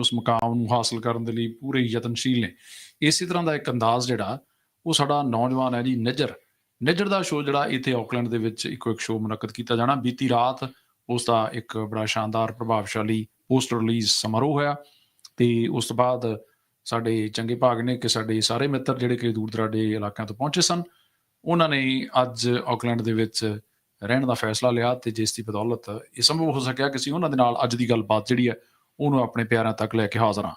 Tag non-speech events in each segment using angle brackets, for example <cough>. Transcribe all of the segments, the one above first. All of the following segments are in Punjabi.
ਉਸ ਮੁਕਾਮ ਨੂੰ ਹਾਸਲ ਕਰਨ ਦੇ ਲਈ ਪੂਰੇ ਯਤਨਸ਼ੀਲ ਨੇ। ਇਸੇ ਤਰ੍ਹਾਂ ਦਾ ਇੱਕ ਅੰਦਾਜ਼ ਜਿਹੜਾ, ਉਹ ਸਾਡਾ ਨੌਜਵਾਨ ਹੈ ਜੀ ਨਿੱਜਰ। ਨਿੱਜਰ ਦਾ ਸ਼ੋਅ ਜਿਹੜਾ ਇੱਥੇ ਆਕਲੈਂਡ ਦੇ ਵਿੱਚ ਇੱਕੋ ਇੱਕ ਸ਼ੋਅ ਮੁਨੱਕਦ ਕੀਤਾ ਜਾਣਾ। ਬੀਤੀ ਰਾਤ ਉਸ ਦਾ ਇੱਕ ਬੜਾ ਸ਼ਾਨਦਾਰ ਪ੍ਰਭਾਵਸ਼ਾਲੀ ਪੋਸਟਰ ਰਿਲੀਜ਼ ਸਮਾਰੋਹ ਹੋਇਆ ਤੇ ਉਸ ਤੋਂ ਬਾਅਦ ਸਾਡੇ ਚੰਗੇ ਭਾਗ ਨੇ ਕਿ ਸਾਡੇ ਸਾਰੇ ਮਿੱਤਰ ਜਿਹੜੇ ਕਿ ਦੂਰ ਦਰਾਡੇ ਇਲਾਕਿਆਂ ਤੋਂ ਪਹੁੰਚੇ ਸਨ, ਉਹਨਾਂ ਨੇ ਅੱਜ ਆਕਲੈਂਡ ਦੇ ਵਿੱਚ ਰਹਿਣ ਦਾ ਫੈਸਲਾ ਲਿਆ ਤੇ ਜਿਸ ਦੀ ਬਦੌਲਤ ਇਹ ਸੰਭਵ ਹੋ ਸਕਿਆ ਕਿ ਅਸੀਂ ਉਹਨਾਂ ਦੇ ਨਾਲ ਅੱਜ ਦੀ ਗੱਲਬਾਤ ਜਿਹੜੀ ਹੈ ਉਹਨੂੰ ਆਪਣੇ ਪਿਆਰਿਆਂ ਤੱਕ ਲੈ ਕੇ ਹਾਜ਼ਰ ਹਾਂ।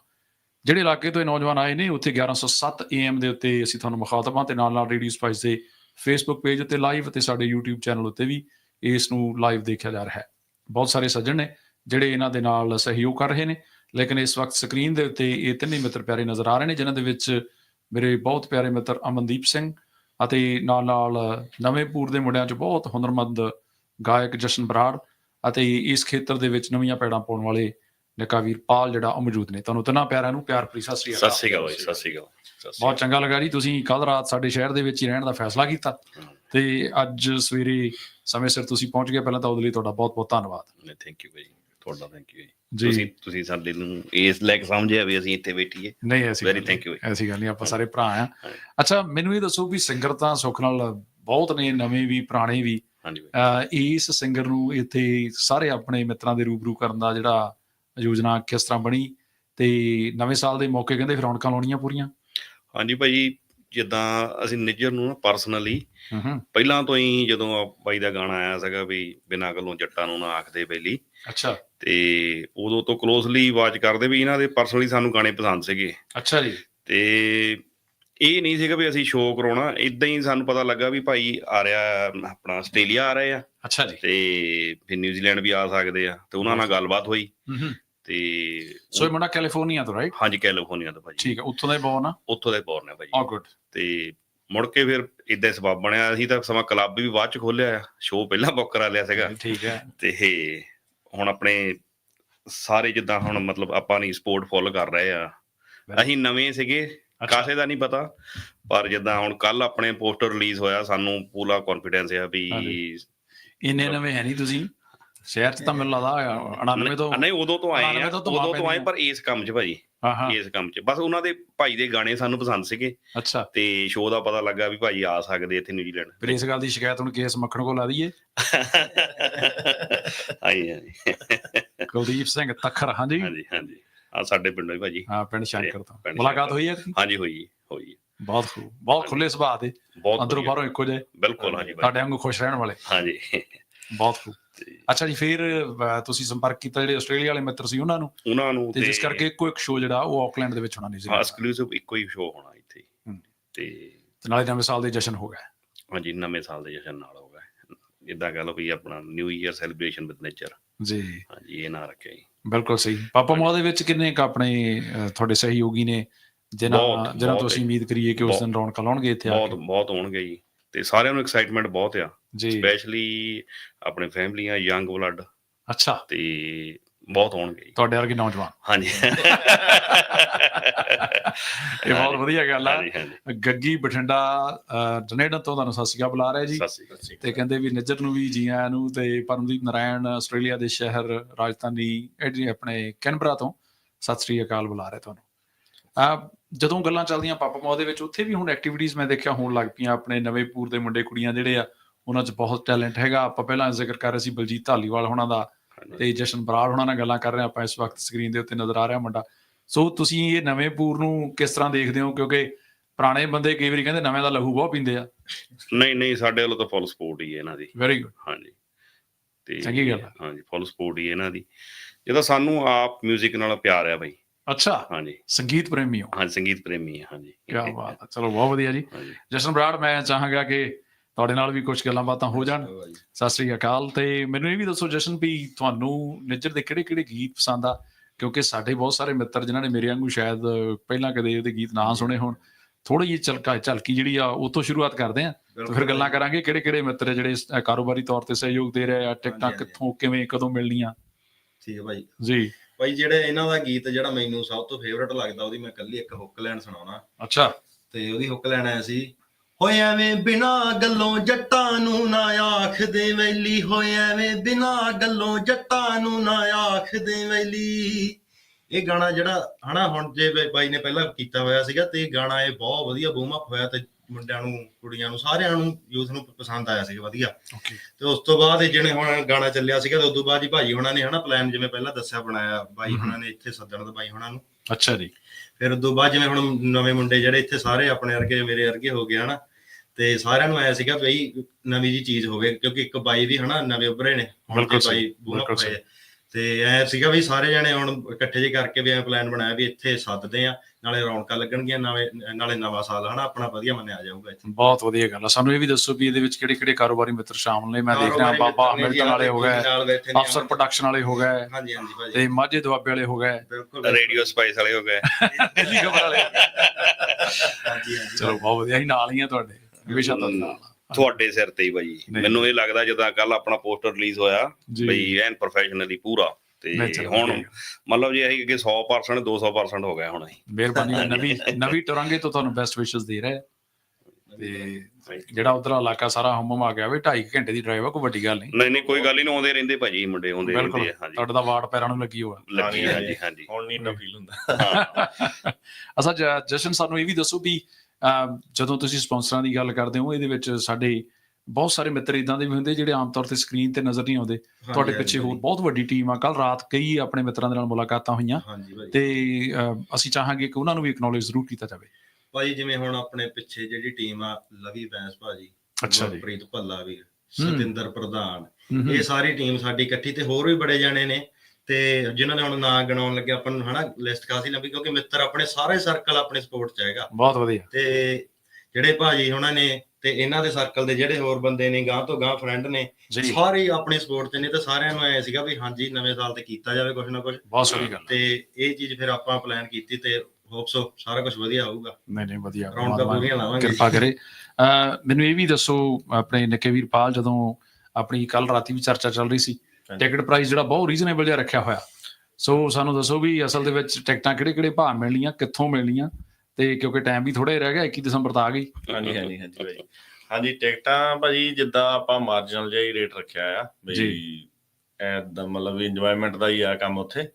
ਜਿਹੜੇ ਇਲਾਕੇ ਤੋਂ ਇਹ ਨੌਜਵਾਨ ਆਏ ਨੇ, ਉੱਥੇ 1107 AM ਦੇ ਉੱਤੇ ਅਸੀਂ ਤੁਹਾਨੂੰ ਮੁਖਾਤਬਾਂ ਤੇ ਨਾਲ ਨਾਲ ਰੇਡੀਓ ਸਪਾਈਸ ਦੇ ਫੇਸਬੁੱਕ ਪੇਜ ਉੱਤੇ ਲਾਈਵ ਅਤੇ ਸਾਡੇ YouTube ਚੈਨਲ ਉੱਤੇ ਵੀ ਇਸ ਨੂੰ ਲਾਈਵ ਦੇਖਿਆ ਜਾ ਰਿਹਾ ਹੈ। ਬਹੁਤ ਸਾਰੇ ਸੱਜਣ ਨੇ ਜਿਹੜੇ ਇਹਨਾਂ ਦੇ ਨਾਲ ਸਹਿਯੋਗ ਕਰ ਰਹੇ ਨੇ, ਲੇਕਿਨ ਇਸ ਵਕਤ ਸਕਰੀਨ ਦੇ ਉੱਤੇ ਇਹ ਤਿੰਨੇ ਮਿੱਤਰ ਪਿਆਰੇ ਨਜ਼ਰ ਆ ਰਹੇ ਨੇ, ਜਿਨ੍ਹਾਂ ਦੇ ਵਿੱਚ ਮੇਰੇ ਬਹੁਤ ਪਿਆਰੇ ਮਿੱਤਰ ਅਮਨਦੀਪ ਸਿੰਘ ਅਤੇ ਨਾਲ ਨਾਲ ਨਵੇਂਪੁਰ ਦੇ ਮੁੰਡਿਆਂ 'ਚ ਬਹੁਤ ਹੁਨਰਮੰਦ ਗਾਇਕ ਜਸ਼ਨ ਬਰਾੜ ਅਤੇ ਇਸ ਖੇਤਰ ਦੇ ਵਿੱਚ ਨਵੀਆਂ ਪੈੜਾਂ ਪਾਉਣ ਵਾਲੇ ਨਿੱਕਾ ਵੀਰ ਪਾਲ ਜਿਹੜਾ ਉਹ ਮੌਜੂਦ ਨੇ। ਤੁਹਾਨੂੰ ਤਿੰਨਾਂ ਪਿਆਰਿਆਂ ਨੂੰ ਪਿਆਰ ਭਰੀ ਸਤਿ ਸ੍ਰੀ ਸਤਿ ਅਕਾਲ ਸ਼੍ਰੀ ਅਕਾਲ ਸਤਿ ਸ਼੍ਰੀ ਅਕਾਲ। ਸਤਿ ਸ਼੍ਰੀ ਬਹੁਤ ਚੰਗਾ ਲੱਗਾ ਜੀ। ਤੁਸੀਂ ਕੱਲ ਰਾਤ ਸਾਡੇ ਸ਼ਹਿਰ ਦੇ ਵਿੱਚ ਹੀ ਰਹਿਣ ਦਾ ਫੈਸਲਾ ਕੀਤਾ। ਤੇ ਅੱਜ ਸਵੇਰੇ ਸਮੇਂ ਸਿਰ ਤੁਸੀਂ ਪਹੁੰਚ ਗਏ। ਪਹਿਲਾਂ ਤਾਂ ਉਹਦੇ ਲਈ ਤੁਹਾਡਾ ਬਹੁਤ ਬਹੁਤ ਧੰਨਵਾਦ। ਅਕਾਲ ਥੈਂਕ ਯੂ ਭਾਈ ਤੁਹਾਡਾ ਥੈਂਕ ਯੂ ਜੀ। ਤੁਸੀਂ ਤੁਸੀਂ ਸਾਡੇ ਨੂੰ ਇਸ ਲੈ ਕੇ ਸਮਝਿਆ ਵੀ ਅਸੀਂ ਇੱਥੇ ਬੈਠੀਏ। ਨਹੀਂ ਐਸੀ ਨਹੀਂ, thank you. ਐਸੀ ਗੱਲ ਨਹੀਂ। ਆਪਾਂ ਸਾਰੇ ਭਰਾ ਆ। ਅੱਛਾ ਮੈਨੂੰ ਇਹ ਦੱਸੋ ਵੀ ਸਿੰਗਰ ਤਾਂ ਸੁੱਖ ਨਾਲ ਬਹੁਤ ਨੇ ਨਵੇਂ ਵੀ ਪੁਰਾਣੇ ਵੀ। ਹਾਂਜੀ ਇਸ ਸਿੰਗਰ ਨੂੰ ਇੱਥੇ ਸਾਰੇ ਆਪਣੇ ਮਿੱਤਰਾਂ ਦੇ ਰੂਬਰੂ ਕਰਨ ਦਾ ਜਿਹੜਾ ਯੋਜਨਾ ਕਿਸ ਤਰ੍ਹਾਂ ਬਣੀ ਤੇ ਨਵੇਂ ਸਾਲ ਦੇ ਮੌਕੇ ਕਹਿੰਦੇ ਫਿਰ ਰੌਣਕਾਂ ਲਾਉਣੀਆਂ ਪੂਰੀਆਂ? ਹਾਂਜੀ ਭਾਈ ਜਿੱਦਾਂ ਅਸੀਂ ਨਿੱਜਰ ਨੂੰ ਨਾ ਪਰਸਨਲੀ ਪਹਿਲਾਂ ਤੋਂ ਹੀ ਜਦੋਂ ਬਾਈ ਦਾ ਗਾਣਾ ਆਇਆ ਸੀਗਾ ਵੀ ਬਿਨਾਂ ਗੱਲੋਂ ਜੱਟਾਂ ਨੂੰ ਨਾ ਆਖਦੇ ਪਹਿਲੀ ਅੱਛਾ। ਤੇ ਉਦੋਂ ਤੋਂ ਕਲੋਜ਼ਲੀ ਵਾਚ ਕਰਦੇ ਵੀ ਇਹਨਾਂ ਦੇ ਪਰਸਨਲੀ ਸਾਨੂੰ ਗਾਣੇ ਪਸੰਦ ਸੀਗੇ। ਅੱਛਾ ਜੀ। ਤੇ ਇਹ ਨਹੀਂ ਸੀਗਾ ਵੀ ਅਸੀਂ ਸ਼ੋਅ ਕਰਾਉਣਾ ਇਦਾਂ ਹੀ ਸਾਨੂੰ ਪਤਾ ਲੱਗਾ ਵੀ ਭਾਈ ਆ ਰਿਹਾ ਆਪਣਾ ਆਸਟ੍ਰੇਲੀਆ ਆ ਰਹੇ ਆ। ਅੱਛਾ ਜੀ। ਤੇ ਫਿਰ ਨਿਊਜ਼ੀਲੈਂਡ ਵੀ ਆ ਸਕਦੇ ਆ ਤੇ ਉਹਨਾਂ ਨਾਲ ਗੱਲਬਾਤ ਹੋਈ। ਹੂੰ ਹੂੰ। ਤੇ ਸੋ ਇਹ ਮੁੰਡਾ ਕੈਲੀਫੋਰਨੀਆ ਤੋਂ ਰਾਈਟ ਹਾਂਜੀ ਕੈਲੀਫੋਰਨੀਆ ਤੋਂ ਭਾਜੀ। ਠੀਕ ਹੈ ਉੱਥੋਂ ਦਾ ਹੀ ਬੋਨ ਆ? ਉੱਥੋਂ ਦੇ ਬੋਰਨ ਹੈ ਭਾਜੀ। ਆਲ ਗੁੱਡ ਤੇ ਮੁੜ ਕੇ ਫਿਰ ਇਦਾਂ ਹੀ ਸਬਬ ਬਣਿਆ ਅਸੀਂ ਤਾਂ ਸਮਾਂ ਕਲੱਬ ਵੀ ਬਾਅਦ ਚ ਖੋਲਿਆ ਸ਼ੋਅ ਪਹਿਲਾਂ ਬੁੱਕ ਕਰਾ ਲਿਆ ਸੀਗਾ। ਠੀਕ ਹੈ ਤੇ ਹੁਣ ਆਪਣੇ ਸਾਰੇ ਜਿੱਦਾਂ ਹੁਣ ਮਤਲਬ ਆਪਾਂ ਨਹੀਂ ਸਪੋਰਟ ਫੁੱਲ ਕਰ ਰਹੇ ਆ। ਅਸੀਂ ਨਵੇਂ ਸੀਗੇ। ਕਾਸੇ ਦਾ ਨਹੀਂ ਪਤਾ ਪਰ ਜਿੱਦਾਂ ਹੁਣ ਕੱਲ ਆਪਣੇ ਪੋਸਟਰ ਰਿਲੀਜ਼ ਹੋਇਆ ਸਾਨੂੰ ਪੂਰਾ ਕੌਨਫੀਡੈਂਸ ਆ ਵੀ। ਇੰਨੇ ਨਵੇਂ ਹੈ ਨਹੀਂ ਤੁਸੀਂ। ਸ਼ਹਿਰ 'ਚ ਤਾਂ ਮੈਨੂੰ ਲੱਗਦਾ 99 ਤੋਂ ਨਹੀਂ ਉਦੋਂ ਤੋਂ ਆਏ ਆ 99 ਤੋਂ ਉਦੋਂ ਤੋਂ ਆਏ। ਪਰ ਇਸ ਕੰਮ 'ਚ ਭਾਜੀ ਹਾਂ ਹਾਂ। ਇਸ ਕੰਮ 'ਚ। ਬਸ ਉਹਨਾਂ ਦੇ ਭਾਈ ਦੇ ਗਾਣੇ ਸਾਨੂੰ ਪਸੰਦ ਸੀਗੇ। ਅੱਛਾ। ਤੇ ਸ਼ੋਅ ਦਾ ਪਤਾ ਲੱਗਾ ਵੀ ਭਾਈ ਆ ਸਕਦੇ ਇੱਥੇ ਨਿਊਜ਼ੀਲੈਂਡ ਫਿਰ ਇਸ ਗੱਲ ਦੀ ਸ਼ਿਕਾਇਤ ਹੁਣ ਕੇਸ ਮੱਖਣ ਕੋਲ ਲਾ ਦਈਏ ਆਈ ਹਾਂਜੀ ਕੁਲਦੀਪ ਸਿੰਘ ਤਖਰ ਹਾਂਜੀ। ਹਾਂਜੀ ਹਾਂਜੀ। ਆ ਸਾਡੇ ਪਿੰਡੋਂ ਹੀ ਭਾਜੀ। ਹਾਂ ਪਿੰਡ ਸ਼ੰਕਰ ਤੋਂ। ਪਿੰਡ ਮੁਲਾਕਾਤ। ਹੋਈ ਹੈ ਹਾਂਜੀ ਹੋਈ ਹੋਈ ਬਹੁਤ ਖੂਬ ਬਹੁਤ ਖੁੱਲੇ ਸੁਭਾਅ ਦੇ। ਅੰਦਰੋਂ। ਬਾਹਰੋਂ ਇੱਕੋ ਜਿਹੇ। ਬਿਲਕੁਲ ਹਾਂਜੀ ਤੁਹਾਡੇ ਵਾਂਗੂ ਖੁਸ਼ ਰਹਿਣ ਵਾਲੇ। ਹਾਂਜੀ। ਬਹੁਤ ਖੂਬ ਅੱਛਾ ਜੀ ਫਿਰ ਤੁਸੀਂ ਸੰਪਰਕ ਕੀਤਾ ਜਿਹੜੇ ਆਸਟ੍ਰੇਲੀਆ ਵਾਲੇ ਮਿੱਤਰ ਸੀ ਉਹਨਾਂ ਨੂੰ? ਉਹਨਾਂ ਨੂੰ ਤੇ ਜਿਸ ਕਰਕੇ ਇੱਕੋ ਇੱਕ ਸ਼ੋਅ ਜਿਹੜਾ ਉਹ ਆਕਲੈਂਡ ਦੇ ਵਿੱਚ ਹੋਣਾ ਨਹੀਂ ਸੀ। ਐਕਸਕਲੂਸਿਵ ਇੱਕੋ ਹੀ ਸ਼ੋਅ ਹੋਣਾ ਇੱਥੇ। ਹੂੰ। ਤੇ ਤੇ ਨਾਲੇ ਨਵੇਂ ਸਾਲ ਦੇ ਜਸ਼ਨ ਹੋ ਗਏ। ਹਾਂਜੀ ਨਵੇਂ ਸਾਲ ਦੇ ਜਸ਼ਨ ਨਾਲ ਹੋ ਜਿੱਦਾਂ ਕਹ ਲਓ ਵੀ ਆਪਣਾ new year celebration with nature ਜੀ। ਹਾਂਜੀ ਇਹ ਨਾਂ ਰੱਖਿਆ ਜੀ। ਬਿਲਕੁਲ ਸਹੀ। ਪਾਪਾ ਮੋਆ ਦੇ ਵਿੱਚ ਕਿੰਨੇ ਕ ਆਪਣੇ ਤੁਹਾਡੇ ਸਹਿਯੋਗੀ ਨੇ? ਜਿਨ੍ਹਾਂ ਬਹੁਤ- ਜਿਨ੍ਹਾਂ ਤੋਂ ਬਹੁਤ ਅਸੀਂ ਉਮੀਦ ਕਰੀਏ ਕਿ ਉਸ ਦਿਨ ਰੌਣਕਾਂ ਲਾਉਣਗੇ ਇੱਥੇ ਆ ਬਹੁਤ ਕੇ। ਬਹੁਤ ਹੋਣਗੇ ਜੀ। ਤੇ ਸਾਰਿਆਂ ਨੂੰ ਐਕਸਾਈਟਮੈਂਟ ਬਹੁਤ ਆ। ਜੀ। ਸਪੈਸ਼ਲੀ ਆਪਣੇ ਫੈਮਲੀਆਂ ਯੰਗ ਬਲੱਡ ਅੱਛਾ। ਤੇ ਬਹੁਤ ਹੋਣਗੇ ਤੁਹਾਡੇ ਵਰਗੇ ਨੌਜਵਾਨ। ਹਾਂਜੀ। ਇਹ ਬਹੁਤ ਵਧੀਆ ਗੱਲ ਆ। ਗੱਗੀ ਬਠਿੰਡਾ ਜਨੇਡਨ ਤੋਂ ਤੁਹਾਨੂੰ ਸਤਿ ਸ਼੍ਰੀ ਅਕਾਲ ਬੁਲਾ ਰਿਹਾ ਜੀ। ਤੇ ਕਹਿੰਦੇ ਵੀ ਨਿੱਜਰ ਨੂੰ ਵੀ ਜੀ ਆਇਆਂ ਨੂੰ ਤੇ ਪਰਮਦੀਪ ਨਾਰਾਇਣ ਆਸਟ੍ਰੇਲੀਆ ਦੇ ਸ਼ਹਿਰ ਰਾਜਧਾਨੀ ਐਡੀ ਆਪਣੇ ਕੈਨਬਰਾ ਤੋਂ ਸਤਿ ਸ਼੍ਰੀ ਅਕਾਲ ਬੁਲਾ ਰਿਹਾ ਤੁਹਾਨੂੰ। ਆ ਜਦੋਂ ਗੱਲਾਂ ਚੱਲਦੀਆਂ ਪਾਪਾ ਮੋਹ ਦੇ ਵਿੱਚ ਉੱਥੇ ਵੀ ਹੁਣ ਐਕਟੀਵਿਟੀਜ਼ ਮੈਂ ਦੇਖਿਆ ਹੋਣ ਲੱਗ ਪਈਆਂ ਆਪਣੇ ਨਵੇਂ ਪੂਰ ਦੇ ਮੁੰਡੇ ਕੁੜੀਆਂ ਜਿਹੜੇ ਆ ਉਹਨਾਂ 'ਚ ਬਹੁਤ ਟੈਲੈਂਟ ਹੈਗਾ। ਆਪਾਂ ਪਹਿਲਾਂ ਜ਼ਿਕਰ ਕਰ ਰਹੇ ਸੀ ਬਲਜੀਤ ਢਾਲੀਵਾਲ ਹੋਣਾ ਦਾ। ਤੇ ਜਸ਼ਨ ਬਰਾੜ ਹੋਣਾ ਨਾਲ ਗੱਲਾਂ ਕਰ ਰਹੇ ਆਪਾਂ ਇਸ ਵਕਤ ਸਕਰੀਨ ਦੇ ਉੱਤੇ ਨਜ਼ਰ ਆ ਰਿਹਾ ਮੁੰਡਾ। ਸੋ ਤੁਸੀਂ ਇਹ ਨਵੇਂ ਪੂਰ ਨੂੰ ਕਿਸ ਤਰ੍ਹਾਂ ਦੇਖਦੇ ਹੋ? ਕਿਉਂਕਿ ਪੁਰਾਣੇ ਬੰਦੇ ਕਈ ਵਾਰੀ ਕਹਿੰਦੇ ਨਵੇਂ ਦਾ ਲਹੂ ਬਹੁਤ ਪੀਂਦੇ ਆ। ਨਹੀਂ ਨਹੀਂ ਸਾਡੇ ਵੱਲੋਂ ਤਾਂ ਫੁੱਲ ਸਪੋਰਟ ਹੀ ਹੈ ਇਹਨਾਂ ਦੀ। ਵੈਰੀ ਗੁੱਡ ਹਾਂਜੀ। ਤੇ ਚੰਗੀ ਗੱਲ। ਹਾਂਜੀ ਫੁੱਲ ਸਪੋਰਟ ਹੀ ਹੈ ਇਹਨਾਂ ਦੀ। ਜਿਹਦਾ ਸਾਨੂੰ ਆਪ 뮤직 ਨਾਲ ਪਿਆਰ ਆ ਬਾਈ। ਅੱਛਾ। ਹਾਂਜੀ। ਸੰਗੀਤ ਪ੍ਰੇਮੀ ਹੋ। ਹਾਂ ਸੰਗੀਤ ਪ੍ਰੇਮੀ ਹੈ ਹਾਂਜੀ। ਕੀ ਬਾਤ ਹੈ ਚਲੋ ਬਹੁਤ ਵਧੀਆ ਜੀ। ਜਸ਼ਨ ਬਰਾੜ ਮੈਂ ਚਾਹਾਂਗਾ ਕਿ ਤੁਹਾਡੇ ਨਾਲ ਵੀ ਕੁਝ ਗੱਲਾਂ ਬਾਤਾਂ ਹੋ ਜਾਣ। ਸਤਿ ਸ੍ਰੀ ਅਕਾਲ। ਤੇ ਮੈਨੂੰ ਇਹ ਵੀ ਦੱਸੋ ਜਸ਼ਨ ਵੀ ਤੁਹਾਨੂੰ ਨਿੱਜਰ ਦੇ ਕਿਹੜੇ ਕਿਹੜੇ ਗੀਤ ਪਸੰਦ ਆ? ਕਿਉਂਕਿ ਸਾਡੇ ਬਹੁਤ ਸਾਰੇ ਮਿੱਤਰ ਜਿਨ੍ਹਾਂ ਨੇ ਮੇਰੇ ਵਾਂਗੂ ਸ਼ਾਇਦ ਪਹਿਲਾਂ ਕਦੇ ਇਹਦੇ ਗੀਤ ਨਾ ਸੁਣੇ ਹੋਣ ਥੋੜੀ ਜਿਹੀ ਚਲਕਾ ਝਲਕੀ ਜਿਹੜੀ ਆ ਉਹ ਤੋਂ ਸ਼ੁਰੂਆਤ ਕਰਦੇ ਆ। ਤੇ ਫਿਰ ਗੱਲਾਂ ਕਰਾਂਗੇ ਕਿਹੜੇ ਕਿਹੜੇ ਮਿੱਤਰ ਜਿਹੜੇ ਕਾਰੋਬਾਰੀ ਤੌਰ ਤੇ ਸਹਿਯੋਗ ਦੇ ਰਹੇ ਆ ਟਿਕਟਾਂ। ਕਿੱਥੋਂ ਕਿਵੇਂ ਕਦੋਂ ਮਿਲਣੀਆਂ? ਠੀਕ ਹੈ ਭਾਈ ਜੀ। ਭਾਈ ਜਿਹੜੇ ਇਹਨਾਂ ਦਾ ਗੀਤ ਜਿਹੜਾ ਮੈਨੂੰ ਸਭ ਤੋਂ ਫੇਵਰਟ ਲੱਗਦਾ ਉਹਦੀ ਮੈਂ ਕੱਲੀ ਇੱਕ ਹੁੱਕ ਲਾਈਨ ਸੁਣਾਉਣਾ। ਅੱਛਾ। ਤੇ ਉਹਦੀ ਹੁੱਕ ਲਾਈਨ ਐ ਸੀ। ਹੋਏ ਐਵੇਂ ਬਿਨਾ ਗੱਲੋਂ ਜੱਟਾਂ ਨੂੰ ਨਾ ਆਖਦੇ ਵੈਲੀ ਹੋਏ ਐਵੇਂ ਬਿਨਾ ਗੱਲੋਂ ਜੱਟਾਂ ਨੂੰ ਨਾ ਆਖਦੇ ਵੈਲੀ। ਇਹ ਗਾਣਾ ਜਿਹੜਾ ਹਨਾ ਹੁਣ ਜੇ ਬਾਈ ਨੇ ਪਹਿਲਾਂ ਕੀਤਾ ਹੋਇਆ ਸੀਗਾ ਤੇ ਇਹ ਗਾਣਾ ਇਹ ਬਹੁਤ ਵਧੀਆ ਬੂਮ ਅਪ ਹੋਇਆ ਤੇ ਮੁੰਡਿਆਂ ਨੂੰ ਕੁੜੀਆਂ ਨੂੰ ਸਾਰਿਆਂ ਨੂੰ ਯੂਥ ਨੂੰ ਪਸੰਦ ਆਇਆ ਸੀਗਾ ਵਧੀਆ। ਤੇ ਉਸ ਤੋਂ ਬਾਅਦ ਇਹ ਜਿਹਨੇ ਹੁਣ ਗਾਣਾ ਚੱਲਿਆ ਸੀਗਾ ਤੇ ਉਸ ਤੋਂ ਬਾਅਦ ਹੀ ਭਾਜੀ ਹੁਣਾਂ ਨੇ ਹਨਾ ਪਲਾਨ ਜਿਵੇਂ ਪਹਿਲਾਂ ਦੱਸਿਆ ਬਣਾਇਆ ਬਾਈ। ਹੁਣਾਂ ਨੇ ਇੱਥੇ ਸੱਦਣ ਦਾ ਬਾਈ ਹੁਣਾਂ ਨੂੰ। ਅੱਛਾ ਜੀ। ਫਿਰ ਤੋਂ ਬਾਅਦ ਜਿਵੇਂ ਹੁਣ ਨਵੇਂ ਮੁੰਡੇ ਜਿਹੜੇ ਇੱਥੇ ਸਾਰੇ ਆਪਣੇ ਵਰਗੇ ਮੇਰੇ ਵਰਗੇ ਹੋ ਗਏ ਹਨਾ ਤੇ ਸਾਰਿਆਂ ਨੂੰ ਆਇਆ ਸੀਗਾ ਬਈ ਨਵੀਂ ਜੀ ਚੀਜ਼ ਹੋਵੇ ਕਿਉਂਕਿ ਇੱਕ ਬਾਈ ਵੀ ਹਨਾ ਨਵੇਂ ਉੱਭਰੇ ਨੇ ਹੁਣ ਤੇ ਬਾਈ ਹੋਏ ਆ। ਤੇ ਐ ਸੀਗਾ ਵੀ ਸਾਰੇ ਜਣੇ ਹੁਣ ਇਕੱਠੇ ਜੇ ਕਰਕੇ ਵੀ ਐ ਪਲਾਨ ਬਣਾਇਆ ਵੀ ਇੱਥੇ ਸੱਦਦੇ ਆ ਨਾਲੇ ਰੌਣਕਾਂ ਲੱਗਣਗੀਆਂ ਨਾਲੇ ਨਾਲੇ ਨਵਾਂ ਸਾਲ ਹਨਾ ਆਪਣਾ ਵਧੀਆ ਮੰਨਿਆ ਜਾਊਗਾ ਇੱਥੇ। ਬਹੁਤ ਵਧੀਆ ਗੱਲ ਆ। ਸਾਨੂੰ ਇਹ ਵੀ ਦੱਸੋ ਵੀ ਇਹਦੇ ਵਿੱਚ ਕਿਹੜੇ ਕਿਹੜੇ ਕਾਰੋਬਾਰੀ ਮਿੱਤਰ ਸ਼ਾਮਲ ਨੇ। ਮੈਂ ਦੇਖ ਰਿਹਾ ਬਾਬਾ ਮਿਲਟਨ ਵਾਲੇ ਹੋ ਗਏ ਅਫਸਰ ਪ੍ਰੋਡਕਸ਼ਨ ਵਾਲੇ ਹੋ ਗਏ ਹਾਂਜੀ ਹਾਂਜੀ ਭਾਜੀ। ਤੇ ਮਾਝੇ ਦੁਆਬੇ ਵਾਲੇ ਹੋ ਗਏ। ਬਿਲਕੁਲ ਰੇਡੀਓ ਸਪਾਈਸ ਵਾਲੇ ਹੋ ਗਏ। ਦਿੱਲੀ ਖਬਰ ਵਾਲੇ। ਹਾਂਜੀ ਹਾਂਜੀ। ਚਲੋ ਬਹੁਤ ਵਧੀਆ। ਹੀ ਨਾਲ ਹੀ ਆ ਤੁਹਾਡੇ। ਹਮੇਸ਼ਾ ਤੁਹਾਡੇ ਨਾਲ। ਤੁਹਾਡੇ ਸਿਰ ਤੇ ਹੀ ਬਾਈ। ਮੈਨੂੰ ਇਹ ਲੱਗਦਾ ਜਦੋਂ ਕੱਲ ਆਪਣਾ ਪੋਸਟਰ ਰਿਲੀਜ਼ ਹੋਇਆ ਬਈ ਐਨ ਪ੍ਰੋਫੈਸ਼ਨਲੀ ਪੂਰਾ ਤੇ ਹੁਣ। ਮਤਲਬ ਜੇ ਅਸੀਂ ਕਿ 100% 200% ਹੋ ਗਿਆ ਹੁਣ ਅਸੀਂ। ਮਿਹਰਬਾਨੀ ਨਵੀਂ ਨਵੀਂ ਟੁਰਾਂਗੇ ਤੋਂ ਤੁਹਾਨੂੰ ਬੈਸਟ ਵਿਸ਼ੇਸ ਦੇ ਰਹੇ। ਤੇ ਜਿਹੜਾ ਉਧਰ ਇਲਾਕਾ ਸਾਰਾ ਹਮਮ ਆ ਗਿਆ ਵੀ 2.5 ਘੰਟੇ ਦੀ ਡਰਾਈਵ ਆ ਕੋਈ ਵੱਡੀ ਗੱਲ ਨਹੀਂ। ਨਹੀਂ ਨਹੀਂ ਕੋਈ ਗੱਲ ਹੀ ਨਹੀਂ ਆਉਂਦੇ ਰਹਿੰਦੇ ਭਾਜੀ ਮੁੰਡੇ ਆਉਂਦੇ ਰਹਿੰਦੇ ਆ ਹਾਂਜੀ। ਤੁਹਾਡਾ ਤਾਂ ਵਾਰਡ ਪੈਰਾਂ ਨੂੰ ਲੱਗੀ ਹੋਆ। ਲੱਗੀ ਹਾਂਜੀ, ਹਾਂਜੀ। ਹੁਣ ਨਹੀਂ ਇੰਨਾ ਫੀਲ ਹੁੰਦਾ। <laughs> ਅਸਾ ਜਸ਼ਨ ਸਾਨੂੰ ਇਹ ਵੀ ਦੱਸੋ ਵੀ ਜਦੋਂ ਤੁਸੀਂ ਸਪਾਂਸਰਾਂ ਦੀ ਗੱਲ ਕਰਦੇ ਹੋ ਇਹਦੇ ਵਿੱਚ ਸਾਡੇ ਬਹੁਤ ਸਾਰੇ ਮਿੱਤਰ ਇਦਾਂ ਦੇ ਵੀ ਹੁੰਦੇ ਜਿਹੜੇ ਆਮ ਤੌਰ ਤੇ ਸਕਰੀਨ ਤੇ ਨਜ਼ਰ ਨਹੀਂ ਆਉਂਦੇ। ਤੁਹਾਡੇ ਪਿੱਛੇ ਹੋਰ। ਬਹੁਤ ਵੱਡੀ ਟੀਮ ਆ। ਕੱਲ ਰਾਤ ਕਈ ਆਪਣੇ ਮਿੱਤਰਾਂ ਦੇ ਨਾਲ ਮੁਲਾਕਾਤਾਂ ਹੋਈਆਂ। ਤੇ ਅਸੀਂ ਚਾਹਾਂਗੇ ਕਿ ਉਹਨਾਂ ਨੂੰ ਵੀ ਐਕਨੋਲੇਜ ਜ਼ਰੂਰ ਕੀਤਾ ਜਾਵੇ। ਭਾਜੀ ਜਿਵੇਂ ਹੁਣ ਆਪਣੇ ਪਿੱਛੇ ਜਿਹੜੀ ਟੀਮ ਆ ਲਵੀ ਬੈਂਸ ਭਾਜੀ ਅੱਛਾ ਜੀ। ਗੁਰਪ੍ਰੀਤ ਭੱਲਾ ਵੀ ਸਤਿੰਦਰ ਪ੍ਰਧਾਨ ਇਹ ਸਾਰੀ ਟੀਮ ਸਾਡੀ ਇਕੱਠੀ ਤੇ ਹੋਰ ਵੀ ਬੜੇ ਜਾਣੇ ਨੇ। ਤੇ ਜਿਨ੍ਹਾਂ ਦੇ ਹੁਣ ਨਾਂ ਗਣਾਉਣ ਲੱਗੇ ਆਪਾਂ ਨੂੰ ਹਨਾ ਲਿਸਟ ਕਾਸੀ ਲੰਬੀ ਕਿਉਂਕਿ ਮਿੱਤਰ ਆਪਣੇ ਸਾਰੇ ਸਰਕਲ ਆਪਣੇ ਸਪੋਰਟ ਚ ਹੈਗਾ। ਬਹੁਤ ਵਧੀਆ। ਤੇ ਜਿਹੜੇ ਭਾਜੀ ਉਹਨਾਂ ਨੇ ਤੇ ਇਹਨਾਂ ਦੇ ਸਰਕਲ ਦੇ ਜਿਹੜੇ ਹੋਰ ਬੰਦੇ ਨੇ ਗਾਂ ਤੋਂ ਗਾਂ ਫਰੈਂਡ ਨੇ ਸਾਰੇ ਆਪਣੇ ਸਪੋਰਟ ਚ ਨੇ ਤੇ ਸਾਰਿਆਂ ਨੂੰ ਐ ਸੀਗਾ ਵੀ ਹਾਂਜੀ ਨਵੇਂ ਸਾਲ ਤੇ ਕੀਤਾ ਜਾਵੇ ਕੁਝ ਨਾ ਕੁਝ ਬਹੁਤ ਸੋਹਣੀ ਗੱਲ ਤੇ ਇਹ ਚੀਜ਼ ਫਿਰ ਆਪਾਂ ਪਲਾਨ ਕੀਤੀ ਤੇ ਹੋਪਸੋ ਸਾਰਾ ਕੁਝ ਵਧੀਆ ਹੋਊਗਾ ਨਹੀਂ ਨਹੀਂ ਵਧੀਆ। ਰੌਣਕਾਂ ਪੂਰੀਆਂ ਲਾਵਾਂਗੇ। ਕਿਰਪਾ ਕਰੇ। ਮੈਨੂੰ ਇਹ ਵੀ ਦੱਸੋ ਆਪਣੇ ਨਿੱਕੇ ਵੀਰਪਾਲ ਜਦੋਂ ਆਪਣੀ ਕੱਲ ਰਾਤੀ ਵੀ ਚਰਚਾ ਚੱਲ ਰਹੀ ਸੀ। ਟਿਕਟ ਪ੍ਰਾਈਸ ਜਿਹੜਾ ਬਹੁਤ ਰੀਜ਼ਨੇਬਲ ਜਿਹਾ ਰੱਖਿਆ ਹੋਇਆ। ਸੋ ਸਾਨੂੰ ਦੱਸੋ ਵੀ ਅਸਲ ਦੇ ਵਿੱਚ ਟਿਕਟਾਂ ਕਿਹੜੇ ਕਿਹੜੇ ਭਾਅ ਮਿਲਣੀਆਂ ਕਿੱਥੋਂ ਮਿਲਣੀਆਂ ਤੇ ਕਿਉਂਕਿ ਟਾਈਮ ਵੀ ਥੋੜਾ ਹੀ ਰਹਿ ਗਿਆ 21 ਦਸੰਬਰ ਤਾਂ ਆ ਗਈ। ਹਾਂਜੀ ਹਾਂਜੀ ਹਾਂਜੀ ਭਾਈ। ਹਾਂਜੀ ਟਿਕਟਾਂ ਭਾਜੀ ਜਿੱਦਾਂ ਆਪਾਂ ਮਾਰਜਨਲ ਜਿਹਾ ਹੀ ਰੇਟ ਰੱਖਿਆ ਆ ਬਈ। ਐਦਾਂ ਮਤਲਬ ਇੰਜੋਇਮੈਂਟ ਦਾ ਹੀ ਆ ਕੰਮ ਉੱਥੇ।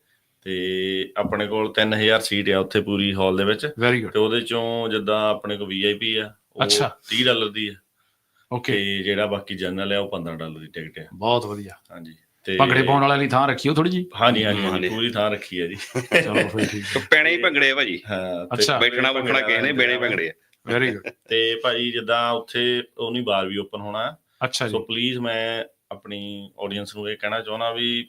ਤੇ ਆਪਣੇ ਕੋਲ 3000 ਸੀਟ ਆ ਉੱਥੇ ਪੂਰੀ ਹਾਲ ਦੇ ਵਿੱਚ। ਤੇ ਉਹਦੇ ਚੋਂ ਜਿੱਦਾਂ ਆਪਣੇ ਕੋਲ ਵੀਆਈਪੀ ਆ ਉਹ ਅੱਛਾ। 30 ਡਾਲਰ ਦੀ ਆ। ਓਕੇ ਤੇ ਜਿਹੜਾ ਬਾਕੀ ਜਨਰਲ ਆ ਉਹ 15 ਡਾਲਰ ਦੀ ਟਿਕਟ ਆ। ਬਹੁਤ ਵਧੀਆ। ਹਾਂਜੀ। ਤੇ ਭੰਗੜੇ ਪਾਉਣ ਵਾਲਿਆਂ ਲਈ ਥਾਂ ਰੱਖਿਓ ਥੋੜੀ ਜੀ ਹਾਂਜੀ ਹਾਂਜੀ ਹਾਂਜੀ। ਹਾਂਜੀ, ਪੂਰੀ ਥਾਂ ਰੱਖੀ ਆ ਜੀ। ਚਲੋ ਫਿਰ ਠੀਕ ਤੇ ਪੈਣੇ ਹੀ ਭੰਗੜੇ ਆ ਭਾਜੀ। ਹਾਂ ਤੇ ਅੱਛਾ। ਬੈਠਣਾ ਬੁੱਠਣਾ ਕਿਸੇ ਨੇ ਬੈਣੇ ਭੰਗੜੇ ਆ। ਵੈਰੀ ਗੁੱਡ ਤੇ ਭਾਜੀ ਜਿੱਦਾਂ ਉੱਥੇ ਉਹਨੀ ਬਾਰ ਵੀ ਓਪਨ ਹੋਣਾ। ਅੱਛਾ ਸੋ ਜੀ ਪਲੀਜ਼ ਮੈਂ ਆਪਣੀ ਆਡੀਅנס ਨੂੰ ਇਹ ਕਹਿਣਾ ਚਾਹੁੰਦਾ ਵੀ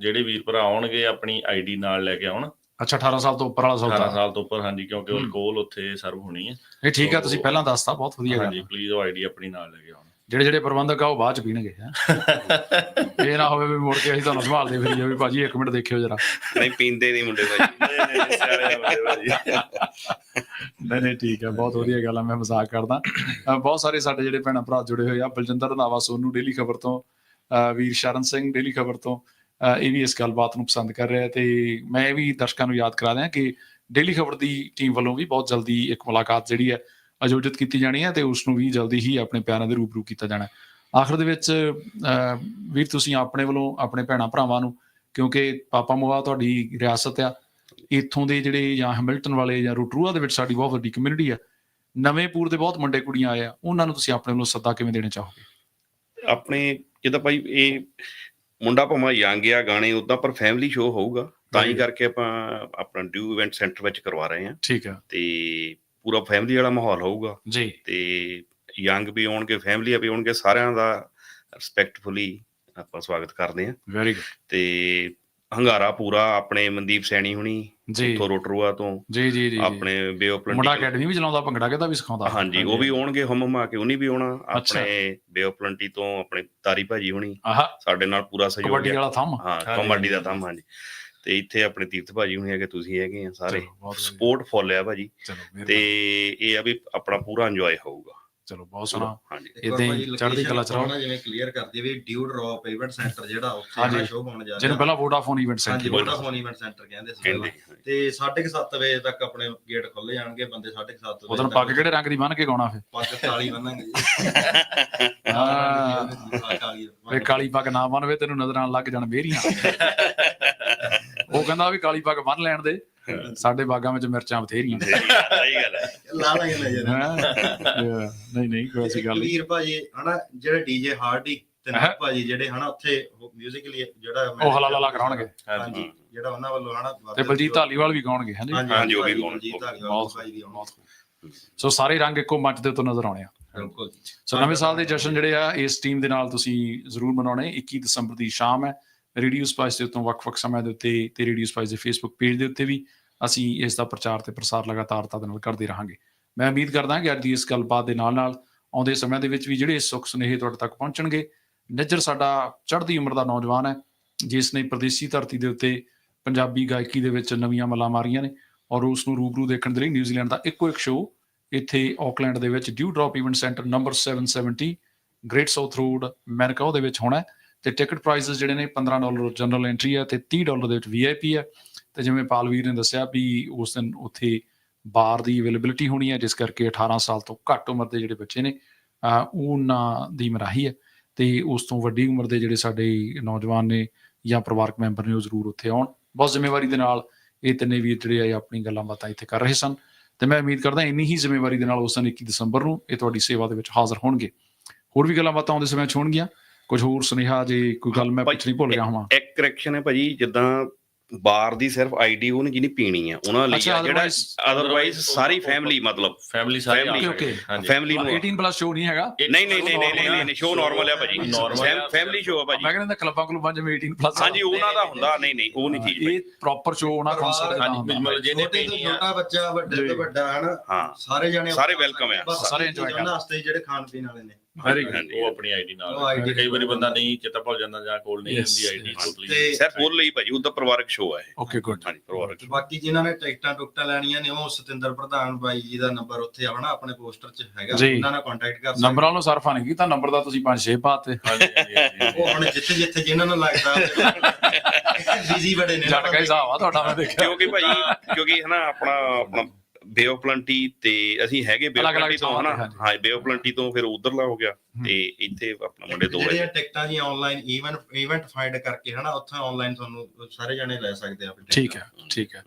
ਜਿਹੜੇ ਵੀਰ ਭਰਾ ਆਉਣਗੇ ਆਪਣੀ ਆਈਡੀ ਨਾਲ ਲੈ ਕੇ ਆਉਣ। ਅੱਛਾ 18 ਸਾਲ ਤੋਂ ਉੱਪਰ ਵਾਲਾ 18 ਸੌਦਾ ਸਾਲ ਤੋਂ ਉੱਪਰ ਹਾਂਜੀ ਕਿਉਂਕਿ ਹਮ। ਅਲਕੋਹਲ ਉੱਥੇ ਸਰਵ ਹੋਣੀ ਹੈ। ਇਹ ਠੀਕ ਆ ਤੁਸੀਂ ਪਹਿਲਾਂ ਦੱਸਤਾ ਬਹੁਤ ਵਧੀਆ ਗੱਲ ਹਾਂਜੀ ਆ। ਪਲੀਜ਼ ਉਹ ਆਈਡੀ ਆਪਣੀ ਨਾਲ ਲੈ ਕੇ ਆਉਣ। ਜਿਹੜੇ ਜਿਹੜੇ ਪ੍ਰਬੰਧਕ ਆ ਉਹ ਬਾਅਦ ਚ ਪੀਣਗੇ ਹੈਂ। <laughs> ਇਹ ਨਾ ਹੋਵੇ ਵੀ ਮੁੜ ਕੇ ਅਸੀਂ ਤੁਹਾਨੂੰ ਸੰਭਾਲਦੇ ਫਿਰੀਏ ਵੀ ਭਾਜੀ ਇੱਕ ਮਿੰਟ ਦੇਖਿਓ ਜਰਾ। ਨਹੀਂ ਪੀਂਦੇ ਨਹੀਂ ਮੁੰਡੇ ਭਾਜੀ। <laughs> ਨਹੀਂ ਨਹੀਂ ਠੀਕ ਹੈ ਬਹੁਤ ਵਧੀਆ ਗੱਲ ਆ ਮੈਂ ਮਜ਼ਾਕ ਕਰਦਾ। ਬਹੁਤ ਸਾਰੇ ਸਾਡੇ ਜਿਹੜੇ ਭੈਣਾਂ ਭਰਾ ਜੁੜੇ ਹੋਏ ਆ ਬਲਜਿੰਦਰ ਰੰਧਾਵਾ ਸੋਨੂ ਡੇਲੀ ਖਬਰ ਤੋਂ ਵੀਰ ਸ਼ਰਨ ਸਿੰਘ ਡੇਲੀ ਖਬਰ ਤੋਂ ਇਹ ਵੀ ਇਸ ਗੱਲਬਾਤ ਨੂੰ ਪਸੰਦ ਕਰ ਰਿਹਾ ਤੇ ਮੈਂ ਵੀ ਦਰਸ਼ਕਾਂ ਨੂੰ ਯਾਦ ਕਰਾ ਦਿਆਂ ਕਿ ਡੇਲੀ ਖਬਰ ਦੀ ਟੀਮ ਵੱਲੋਂ ਵੀ ਬਹੁਤ ਜਲਦੀ ਇੱਕ ਮੁਲਾਕਾਤ ਜਿਹੜੀ ਹੈ ਆਯੋਜਿਤ ਕੀਤੀ ਜਾਣੀ ਹੈ ਤੇ ਉਸ ਨੂੰ ਵੀ ਜਲਦੀ ਹੀ ਆਪਣੇ ਪਿਆਰਾਂ ਦੇ ਰੂਬਰੂ ਕੀਤਾ ਜਾਣਾ ਹੈ। ਆਖਰ ਦੇ ਵਿੱਚ ਵੀਰ ਤੁਸੀਂ ਆਪਣੇ ਵੱਲੋਂ ਆਪਣੇ ਭੈਣਾਂ ਭਰਾਵਾਂ ਨੂੰ ਕਿਉਂਕਿ ਪਾਪਾ ਮੋਆ ਤੁਹਾਡੀ ਰਿਆਸਤ ਆ ਇੱਥੋਂ ਦੇ ਜਿਹੜੇ ਜਾਂ ਹੈਮਿਲਟਨ ਵਾਲੇ ਜਾਂ ਰੋਟਰੂਆ ਦੇ ਵਿੱਚ ਸਾਡੀ ਬਹੁਤ ਵੱਡੀ ਕਮਿਊਨਿਟੀ ਆ ਨਵੇਂਪੁਰ ਦੇ ਬਹੁਤ ਮੁੰਡੇ ਕੁੜੀਆਂ ਆਏ ਆ ਉਹਨਾਂ ਨੂੰ ਤੁਸੀਂ ਆਪਣੇ ਵੱਲੋਂ ਸੱਦਾ ਕਿਵੇਂ ਦੇਣਾ ਚਾਹੋਗੇ ਆਪਣੇ ਜਿੱਦਾਂ ਭਾਈ ਇਹ ਮੁੰਡਾ ਭਾਵੇਂ ਯੰਗ ਆ ਗਾਣੇ ਉਦਾਂ ਪਰ ਫੈਮਿਲੀ ਸ਼ੋਅ ਹੋਊਗਾ ਤਾਂ ਹੀ। ਕਰਕੇ ਆਪਾਂ ਆਪਣਾ ਡਿਊ ਇਵੈਂਟ ਸੈਂਟਰ ਵਿੱਚ ਕਰਵਾ ਰਹੇ ਹਾਂ ਠੀਕ ਆ ਤੇ ਪੂਰਾ ਫੈਮਿਲੀ ਵਾਲਾ ਮਾਹੌਲ ਹੋਊਗਾ। ਜੀ। ਤੇ ਯੰਗ ਵੀ ਆਉਣਗੇ ਫੈਮਿਲੀ ਵੀ ਆਉਣਗੇ ਸਾਰਿਆਂ ਦਾ ਰਿਸਪੈਕਟਫੁਲੀ ਆਪਾਂ ਸਵਾਗਤ ਕਰਦੇ ਹਾਂ। ਵੈਰੀ ਗੁੱਡ ਤੇ ਹੰਗਾਰਾ ਪੂਰਾ ਆਪਣੇ ਮਨਦੀਪ ਸੈਣੀ ਹੁਣੀ ਜੀ। ਉੱਥੋਂ ਰੋਟਰੂਆ ਤੋਂ ਜੀ ਜੀ ਜੀ ਆਪਣੇ ਬੇ ਆਫ ਮੁੰਡਾ ਅਕੈਡਮੀ ਵੀ ਚਲਾਉਂਦਾ ਭੰਗੜਾ ਕਿਦਾ ਵੀ ਸਿਖਾਉਂਦਾ? ਹਾਂਜੀ ਉਹ ਵੀ ਆਉਣਗੇ ਹਮ ਆ ਕੇ ਉਹਨੀ ਵੀ ਆਉਣਾ। ਆਪਣੇ ਬੇ ਆਫ ਪਲੰਟੀ ਤੋਂ ਆਪਣੇ ਤਾਰੀ ਭਾਜੀ ਹੁਣੀ ਆਹਾ। ਸਾਡੇ ਨਾਲ ਪੂਰਾ ਸਹਿਯੋਗ ਕਬੱਡੀ ਵਾਲਾ ਥੰਮ। ਹਾਂ ਕਬੱਡੀ ਦਾ। ਥੰਮ ਹਾਂਜੀ। ਤੇ ਇੱਥੇ ਆਪਣੇ ਤੀਰਥ ਭਾਜੀ ਹੁਣੀ ਹੈਗੇ ਤੁਸੀਂ ਹੈਗੇ ਆ ਸਾਰੇ। ਸਪੋਰਟ ਫੁੱਲ ਆ ਭਾਜੀ। ਤੇ। ਇਹ ਆ ਵੀ ਆਪਣਾ ਪੂਰਾ ਇੰਜੋਏ ਹੋਊਗਾ। ਚਲੋ ਬਹੁਤ ਸੋਹਣਾ। ਹਾਂਜੀ। ਏਦਾਂ ਹੀ ਚੜ੍ਹਦੀ ਕਲਾ ਚ ਰਹੋ। ਜਿਵੇਂ ਕਲੀਅਰ ਕਰਦੇ ਵੀ ਡਿਊ ਡ੍ਰੌਪ ਇਵੈਂਟ ਸੈਂਟਰ ਜਿਹੜਾ ਉੱਥੇ ਹਾਂਜੀ। ਸ਼ੋਅ ਹੋਣ ਜਾ ਜਿਹਨੂੰ ਰਿਹਾ ਪਹਿਲਾਂ ਵੋਡਾਫੋਨ ਇਵੈਂਟ ਹਾਂਜੀ ਸੈਂਟਰ ਵੋਡਾਫੋਨ ਇਵੈਂਟ ਸੈਂਟਰ ਕਹਿੰਦੇ ਸੀ। ਤੇ 7:30 ਵਜੇ ਤੱਕ ਆਪਣੇ ਗੇਟ ਖੁੱਲ ਜਾਣਗੇ ਬੰਦੇ 7:30 ਉਦੋਂ ਪੱਗ ਕਿਹੜੇ ਰੰਗ ਦੀ ਬੰਨ ਕੇ ਗਾਉਣਾ ਫਿਰ? ਪੱਗ ਕਾਲੀ ਬੰਨਾਂਗੇ ਜੀ। ਹਾਂ। ਪੱਗ ਕਾਲੀ ਕਾਲੀ ਪੱਗ ਨਾ ਬੰਨਵੇ ਤੈਨੂੰ ਨਜ਼ਰਾਂ ਲੱਗ ਜਾਣ ਮੇਰੀਆਂ <laughs> ਉਹ ਕਹਿੰਦਾ ਵੀ ਕਾਲੀ ਪੱਗ ਬੰਨ ਲੈਣ ਦੇ। ਸਾਡੇ ਬਾਗਾਂ ਵਿੱਚ ਮਿਰਚਾਂ ਬਥੇਰੀਆਂ ਨੇ। ਸਹੀ ਗੱਲ ਹੈ। ਲਾ ਲਾਂਗੇ ਨਜ਼ਰ ਹੈਂ? ਨਹੀਂ ਨਹੀਂ ਕੋਈ ਐਸੀ ਗੱਲ ਨਹੀਂ। ਵੀਰ ਭਾਜੀ ਹਨਾ ਜਿਹੜੇ ਡੀਜੇ ਹਾਰਡੀ ਤੇ? ਨਾਥ ਭਾਜੀ ਜਿਹੜੇ ਹਨਾ ਉੱਥੇ ਮਿਊਜ਼ਿਕਲੀ ਜਿਹੜਾ ਉਹ ਹਲਾ ਹਲਾ ਕਰਾਉਣਗੇ। ਹਾਂਜੀ ਜਿਹੜਾ ਉਹਨਾਂ ਵੱਲੋਂ ਹਨਾ ਤੇ ਬਲਜੀਤ ਧਾਲੀਵਾਲ ਵੀ ਗਾਉਣਗੇ ਹਾਂਜੀ ਹਾਂਜੀ, ਉਹ ਵੀ ਗਾਉਣ- ਬਲਜੀਤ ਧਾਲੀਵਾਲ ਬਹੁਤ ਬਹੁਤ ਸੋ ਸਾਰੇ ਰੰਗ ਇੱਕੋ ਮੰਚ ਦੇ ਉੱਤੇ ਨਜ਼ਰ ਆਉਣੇ ਆ। ਬਿਲਕੁਲ ਸੋ ਨਵੇਂ ਸਾਲ ਦੇ ਜਸ਼ਨ ਜਿਹੜੇ ਆ ਇਸ ਟੀਮ ਦੇ ਨਾਲ ਤੁਸੀਂ ਜ਼ਰੂਰ ਮਨਾਉਣੇ। 21 ਦਸੰਬਰ ਦੀ ਸ਼ਾਮ ਹੈ। ਰੇਡੀਓ ਸਪਾਈਸ ਦੇ ਉੱਤੋਂ ਵੱਖ-ਵੱਖ ਸਮਿਆਂ ਦੇ ਉੱਤੇ ਤੇ ਰੇਡੀਓ ਸਪਾਈਸ ਦੇ ਫੇਸਬੁੱਕ ਪੇਜ ਦੇ ਉੱਤੇ ਵੀ ਅਸੀਂ ਇਸ ਦਾ ਪ੍ਰਚਾਰ ਤੇ ਪ੍ਰਸਾਰ ਲਗਾਤਾਰਤਾ ਦੇ ਨਾਲ ਕਰਦੇ ਰਹਾਂਗੇ। ਮੈਂ ਉਮੀਦ ਕਰਦਾ ਕਿ ਅੱਜ ਦੀ ਇਸ ਗੱਲਬਾਤ ਦੇ ਨਾਲ-ਨਾਲ ਆਉਂਦੇ ਸਮਿਆਂ ਦੇ ਵਿੱਚ ਵੀ ਜਿਹੜੇ ਸੁੱਖ ਸੁਨੇਹੇ ਤੁਹਾਡੇ ਤੱਕ ਪਹੁੰਚਣਗੇ, ਨਿੱਜਰ ਸਾਡਾ ਚੜ੍ਹਦੀ ਉਮਰ ਦਾ ਨੌਜਵਾਨ ਹੈ, ਜਿਸ ਨੇ ਪ੍ਰਦੇਸੀ ਧਰਤੀ ਦੇ ਉੱਤੇ ਪੰਜਾਬੀ ਗਾਇਕੀ ਦੇ ਵਿੱਚ ਨਵੀਆਂ ਮੱਲਾਂ ਮਾਰੀਆਂ ਨੇ ਔਰ ਉਸ ਨੂੰ ਰੂਬਰੂ ਦੇਖਣ ਦੇ ਲਈ ਨਿਊਜ਼ੀਲੈਂਡ ਦਾ ਇੱਕੋ ਇੱਕ ਸ਼ੋਅ ਇੱਥੇ ਆਕਲੈਂਡ ਦੇ ਵਿੱਚ dew drop event centre number 770 great south road Manukau ਦੇ ਵਿੱਚ ਹੋਣਾ ਹੈ। ਤੇ ਟਿਕਟ ਪ੍ਰਾਈਸਸ ਜਿਹੜੇ ਨੇ 15 ਡਾਲਰ ਜਨਰਲ ਐਂਟਰੀ ਹੈ ਤੇ 30 ਡਾਲਰ ਦੇ ਵਿੱਚ ਵੀਆਈਪੀ ਹੈ ਤੇ ਜਿਵੇਂ ਪਾਲਵੀਰ ਨੇ ਦੱਸਿਆ ਵੀ ਉਸ ਦਿਨ ਉੱਥੇ ਬਾਰ ਦੀ ਅਵੇਲੇਬਿਲਿਟੀ ਹੋਣੀ ਹੈ ਜਿਸ ਕਰਕੇ 18 ਸਾਲ ਤੋਂ ਘੱਟ ਉਮਰ ਦੇ ਜਿਹੜੇ ਬੱਚੇ ਨੇ ਅਹ ਉਹਨਾਂ ਦੀ ਮਰਾਹੀ ਹੈ ਤੇ ਉਸ ਤੋਂ ਵੱਡੀ ਉਮਰ ਦੇ ਜਿਹੜੇ ਸਾਡੇ ਨੌਜਵਾਨ ਨੇ ਜਾਂ ਪਰਿਵਾਰਕ ਮੈਂਬਰ ਨੇ ਉਹ ਜ਼ਰੂਰ ਉੱਥੇ ਆਉਣ। ਬਹੁਤ ਜ਼ਿੰਮੇਵਾਰੀ ਦੇ ਨਾਲ ਇਹ ਤਿੰਨੇ ਵੀਰ ਜਿਹੜੇ ਆ ਆਪਣੀ ਗੱਲਾਂ ਬਾਤਾਂ ਇੱਥੇ ਕਰ ਰਹੇ ਸਨ। ਤੇ ਮੈਂ ਉਮੀਦ ਕਰਦਾ ਇੰਨੀ ਹੀ ਜ਼ਿੰਮੇਵਾਰੀ ਦੇ ਨਾਲ ਉਸ ਦਿਨ 21 ਦਸੰਬਰ ਨੂੰ ਇਹ ਤੁਹਾਡੀ ਸੇਵਾ ਦੇ ਵਿੱਚ ਹਾਜ਼ਰ ਹੋਣਗੇ। ਹੋਰ ਵੀ ਗੱਲਾਂ ਬਾਤਾਂ ਆਉਂਦੇ ਸਮੇਂ 'ਚ ਹੋਣਗੀਆਂ ਕੁਝ ਹੋਰ ਸੁਨੇਹਾ ਜੇ ਕੋਈ ਗੱਲ ਮੈਂ ਪੁੱਛਣੀ ਭੁੱਲ ਗਿਆ ਹਾਂ ਇੱਕ ਕਰੈਕਸ਼ਨ ਹੈ ਭਾਜੀ ਜਿੱਦਾਂ ਬਾਰ ਦੀ ਸਿਰਫ ਆਈਡੀ ਉਹਨੇ ਜਿਹਨੇ ਪੀਣੀ ਆ ਉਹਨਾਂ ਲਈ ਆ, ਜਿਹੜਾ ਅਦਰਵਾਈਜ਼ ਸਾਰੀ ਫੈਮਿਲੀ ਮਤਲਬ। ਫੈਮਿਲੀ ਸਾਰੀ ਸਕਦੇ। ਹਾਂਜੀ। ਫੈਮਿਲੀ ਨੂੰ 18 ਪਲੱਸ ਸ਼ੋ ਨਹੀਂ ਹੈਗਾ। ਨਹੀਂ ਨਹੀਂ ਨਹੀਂ ਨਹੀਂ ਨਹੀਂ ਨਹੀਂ ਸ਼ੋਅ ਨਾਰਮਲ ਆ ਭਾਜੀ। ਫੈਮਿਲੀ ਸ਼ੋਅ ਆ ਭਾਜੀ। ਮੈਂ ਕਹਿੰਦਾ ਕਲੱਬਾਂ ਕਲੂਬਾਂ ਜਿਵੇਂ 18 ਪਲੱਸ ਹਾਂਜੀ ਉਹਨਾਂ ਦਾ ਹੁੰਦਾ। ਨਹੀਂ ਨਹੀਂ ਉਹ ਨਹੀਂ ਚੀਜ਼। ਇਹ ਪ੍ਰੋਪਰ ਸ਼ੋ ਹੋਣਾ ਕਨਸਰਟ ਦਾ ਮਤਲਬ ਜਿਹਨੇ ਪੀਣੀ ਆ। ਛੋਟਾ ਬੱਚਾ ਵੱਡੇ। ਤੋਂ ਵੱਡਾ ਹਨਾ? ਹਾਂ। ਸਾਰੇ ਜਾਣੇ ਸਾਰੇ welcome ਆ। ਸਾਰੇ enjoy enjoy ਵਾਸਤੇ ਜਿਹੜੇ ਖਾਣ ਪੀਣ ਵਾਲੇ ਨੇ। Very good. ਉਹ ਆਪਣੀ ਆਈਡੀ ਨਾਲ ID ਕਈ ਵਾਰੀ ਬੰਦਾ ਨਹੀਂ ਚੇਤਾ ਭੁੱਲ ਜਾਂਦਾ ਜਾਂ ਕੋਲ ਨਹੀਂ Yes, ਹੁੰਦੀ ਆਈਡੀ yes. ਟੋਟਲੀ ਤੇ ਸਿਰਫ ਉਹ ਲਈ ਭਾਜੀ ਉਹਦਾ ਪਰਿਵਾਰਕ ਸ਼ੋਅ ਹੈ ਓਕੇ ਗੁੱਡ ਹਾਂਜੀ ਪਰਿਵਾਰਕ ਤੇ ਬਾਕੀ ਜਿਨ੍ਹਾਂ ਨੇ ਟਿਕਟਾਂ ਟੁਕਟਾਂ ਲੈਣੀਆਂ ਨੇ ਉਹ ਸਤਿੰਦਰ ਪ੍ਰਧਾਨ ਬਾਈ ਜੀ ਦਾ ਨੰਬਰ ਉੱਥੇ ਆਉਣਾ ਆਪਣੇ ਪੋਸਟਰ 'ਚ ਹੈਗਾ। ਜੀ। ਉਹਨਾਂ ਨਾਲ ਕੰਟੈਕਟ ਕਰ ਸਕਦੇ ਨੰਬਰਾਂ ਨੂੰ ਸਰਫਾ ਨਹੀਂ ਕੀਤਾ ਨੰਬਰ ਦਾ ਤੁਸੀਂ 5-6 ਪਾਤੇ ਹਾਂਜੀ ਹਾਂਜੀ, ਹਾਂਜੀ ਉਹ ਹੁਣ ਜਿੱਥੇ ਜਿੱਥੇ ਜਿਨ੍ਹਾਂ ਨੂੰ ਲੱਗਦਾ ਬਿਜ਼ੀ ਬੜੇ ਨੇ। ਨਾ ਹੀ ਹਿਸਾਬ ਆ ਤੁਹਾਡਾ ਮੈਂ ਦੇਖਿਆ। ਕਿਉਂਕਿ ਭਾਜੀ ਕਿਉਂਕਿ ਹਨਾ ਆਪਣਾ ਆਪਣਾ ਬੇ ਆਫ ਪਲੰਟੀ ਤੇ ਅਸੀਂ ਹੈਗੇ ਬੇ ਆਫ ਪਲੰਟੀ ਤੋਂ ਹਨਾ ਹਾਂ ਬੇ ਆਫ ਪਲੰਟੀ ਤੋਂ ਫਿਰ ਉਧਰਲਾ ਹੋ ਗਿਆ ਤੇ ਇੱਥੇ ਆਪਣਾ ਮੁੰਡੇ ਦੋ ਜਿਹੜੀਆਂ ਹੈ ਟਿਕਟਾਂ ਜੀ ਆਨਲਾਈਨ ਇਵੈਂਟ ਇਵੈਂਟ ਫਾਈਂਡ ਕਰਕੇ ਹਨਾ ਉੱਥੇ ਆਨਲਾਈਨ ਤੁਹਾਨੂੰ ਸਾਰੇ ਜਣੇ ਲੈ ਸਕਦੇ ਆ। ਠੀਕ ਹੈ ਠੀਕ ਹੈ।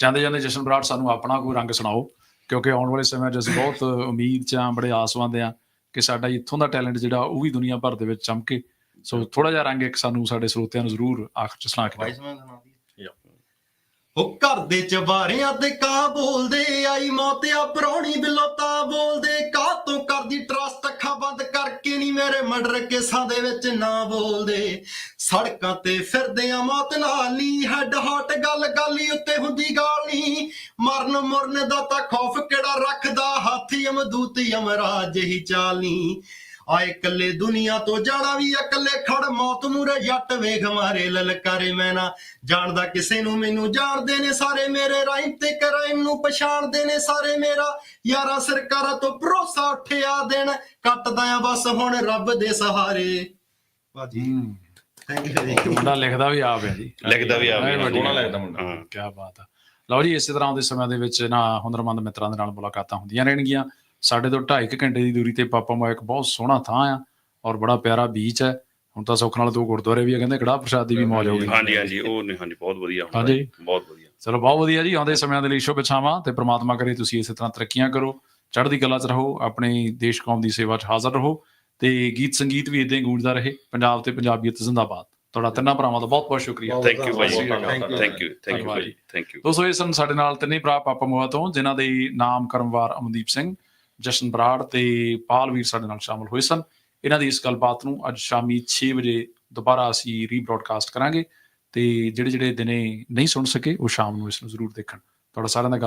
ਜਾਂਦੇ ਜਾਂਦੇ ਜਸ਼ਨ ਬਰਾੜ ਸਾਨੂੰ ਆਪਣਾ ਕੋਈ ਰੰਗ ਸੁਣਾਓ ਕਿਉਂਕਿ ਆਉਣ ਵਾਲੇ ਸਮੇਂ 'ਚ ਅਸੀਂ ਬਹੁਤ ਉਮੀਦ 'ਚ ਹਾਂ ਬੜੇ ਆਸਵੰਦ ਹਾਂ ਕਿ ਸਾਡਾ ਇੱਥੋਂ ਦਾ ਟੈਲੈਂਟ ਜਿਹੜਾ ਉਹ ਵੀ ਦੁਨੀਆ ਭਰ ਦੇ ਵਿੱਚ ਚਮਕੇ। ਸੋ ਥੋੜਾ ਜਿਹਾ ਰੰਗ ਇੱਕ ਸਾਨੂੰ ਸਾਡੇ ਸਰੋਤਿਆਂ ਨੂੰ ਜ਼ਰੂਰ ਆਖਰ 'ਚ ਸੁਣਾ ਕੇ ਦਿਓ। ਵਾਇਸ ਮੈਂ ਸੁਣਾ ਦਈਏ Yeah. ਉਹ ਘਰ ਦੇ ਚਬਾਰਿਆਂ ਤੇ ਕਾਂ ਬੋਲਦੇ, ਆਈ ਮੌਤਿਆ ਪਰੌਣੀ ਬਿਲੋਤਾ ਬੋਲਦੇ, ਕਾਹ ਤੋਂ ਕਰਦੀ ਟਰਸਟ ਅੱਖਾਂ ਬੰਦ ਕਰਕੇ ਨਹੀਂ ਮੇਰੇ ਮਰਡਰ ਕੇਸਾਂ ਦੇ ਵਿੱਚ ਨਾ ਬੋਲਦੇ। ਸੜਕਾਂ ਤੇ ਫਿਰਦੇ ਆ ਮੌਤ ਨਾਲ ਨਹੀਂ ਹੈਡ ਹਾਟ ਗੱਲ ਗਾਲੀ ਉੱਤੇ ਹੁੰਦੀ ਗਾਲ ਨਹੀਂ ਮਰਨ ਮੁਰਨ ਦਾ ਤਾਂ ਖੌਫ ਕਿਹੜਾ ਰੱਖਦਾ, ਹਾਥੀ ਅਮਦੂਤ ਯਮਰਾਜ ਹੀ ਚਾਲ ਆਏ ਇਕੱਲੇ ਦੁਨੀਆ ਤੋਂ ਜਾਣਾ ਵੀ ਇਕੱਲੇ ਖੜ ਮੌਤ ਮੂਰੇ ਜੱਟ ਵੇਖ ਮਾਰੇ ਲਲਕਾਰੇ ਮੈਂ ਨਾ ਜਾਣਦਾ ਕਿਸੇ ਨੂੰ ਮੈਨੂੰ ਜਾਣਦੇ ਨੇ ਸਾਰੇ ਮੇਰੇ ਰਾਈਮ ਤੇ ਕਰਾਈਮ ਨੂੰ ਪਛਾਣਦੇ ਨੇ ਸਾਰੇ ਮੇਰਾ। ਯਾਰਾ ਸਰਕਾਰਾਂ ਤੋਂ ਭਰੋਸਾ ਉੱਠਿਆ ਦੇਣ ਕੱਟਦਾ ਆ ਬਸ ਹੁਣ ਰੱਬ ਦੇ ਸਹਾਰੇ। ਭਾਜੀ ਹੂੰ। ਥੈਂਕ ਯੂ ਜੀ ਮੁੰਡਾ ਲਿਖਦਾ ਵੀ ਆਪ ਹੈ ਜੀ। ਲਿਖਦਾ ਵੀ ਆਪ ਹੈ। ਸੋਹਣਾ। ਲੱਗਦਾ ਮੁੰਡਾ। ਹਾਂ ਕੀ ਬਾਤ ਆ। ਲਓ ਜੀ ਇਸੇ ਤਰ੍ਹਾਂ ਦੇ ਸਮਿਆਂ ਦੇ ਵਿੱਚ ਨਾ ਹੁਨਰਮੰਦ ਮਿੱਤਰਾਂ ਦੇ ਨਾਲ ਮੁਲਾਕਾਤਾਂ ਹੁੰਦੀਆਂ ਰਹਿਣਗੀਆਂ। ਸਾਡੇ ਤੋਂ 2.5 ਘੰਟੇ ਦੀ ਦੂਰੀ ਤੇ ਪਾਪਾ ਮਾ ਇੱਕ ਬਹੁਤ ਸੋਹਣਾ ਥਾਂ ਆ ਔਰ ਬੜਾ ਪਿਆਰਾ ਬੀਚ ਹੈ। ਹੁਣ ਤਾਂ ਸੁੱਖ ਨਾਲ ਦੋ ਗੁਰਦੁਆਰੇ ਵੀ ਆ ਕਹਿੰਦੇ ਕੜਾਹ ਪ੍ਰਸ਼ਾਦ ਦੀ ਵੀ ਮੌਜ ਹੋ ਗਈ ਹਾਂਜੀ ਹਾਂਜੀ ਉਹ ਨਹੀਂ ਹਾਂਜੀ ਬਹੁਤ ਵਧੀਆ ਹੁੰਦਾ ਹਾਂਜੀ। ਬਹੁਤ ਵਧੀਆ। ਚਲੋ ਬਹੁਤ ਵਧੀਆ ਜੀ ਆਉਂਦੇ ਸਮਿਆਂ ਦੇ ਲਈ ਸ਼ੁਭ ਇੱਛਾਵਾਂ ਤੇ ਪ੍ਰਮਾਤਮਾ ਕਰੇ ਤੁਸੀਂ ਇਸੇ ਤਰ੍ਹਾਂ ਤਰੱਕੀਆਂ ਕਰੋ ਚੜ੍ਹਦੀ ਕਲਾ 'ਚ ਰਹੋ ਆਪਣੇ ਦੇਸ਼ ਕੌਮ ਦੀ ਸੇਵਾ 'ਚ ਹਾਜ਼ਰ ਰਹੋ ਤੇ ਗੀਤ ਸੰਗੀਤ ਵੀ ਇਦਾਂ ਹੀ ਗੂੰਜਦਾ ਰਹੇ ਪੰਜਾਬ ਤੇ ਪੰਜਾਬੀਅਤ ਜ਼ਿੰਦਾਬਾਦ। ਤੁਹਾਡਾ ਤਿੰਨਾਂ ਭਰਾਵਾਂ ਦਾ ਬਹੁਤ ਬਹੁਤ ਸ਼ੁਕਰੀਆ thank you you. Thank you thank you thank you ਦੋਸਤੋ ਇਹ ਸਨ ਸਾਡੇ ਨਾਲ ਤਿੰਨੇ ਭਰਾ ਪਾਪਾ ਮੋਆ ਤੋਂ ਜਿਨ੍ਹਾਂ ਦੇ ਨਾਮ ਕਰਮਵਾਰ ਅਮਨਦੀਪ ਸਿੰਘ ਜਸ਼ਨ ਬਰਾੜ ਤੇ ਪਾਲਵੀਰ ਸਾਡੇ ਨਾਲ ਸ਼ਾਮਲ ਹੋਏ ਸਨ। ਇਹਨਾਂ ਦੀ ਇਸ ਗੱਲਬਾਤ ਨੂੰ ਅੱਜ ਸ਼ਾਮੀ 6 ਵਜੇ ਦੁਬਾਰਾ ਅਸੀਂ ਰੀਬ੍ਰੌਡਕਾਸਟ ਕਰਾਂਗੇ ਤੇ ਜਿਹੜੇ ਜਿਹੜੇ ਦਿਨੇ ਨਹੀਂ ਸੁਣ ਸਕੇ, ਉਹ ਸ਼ਾਮ ਨੂੰ ਇਸ ਨੂੰ ਜ਼ਰੂਰ ਦੇਖਣ। ਤੁਹਾਡਾ ਸਾਰਿਆਂ ਦਾ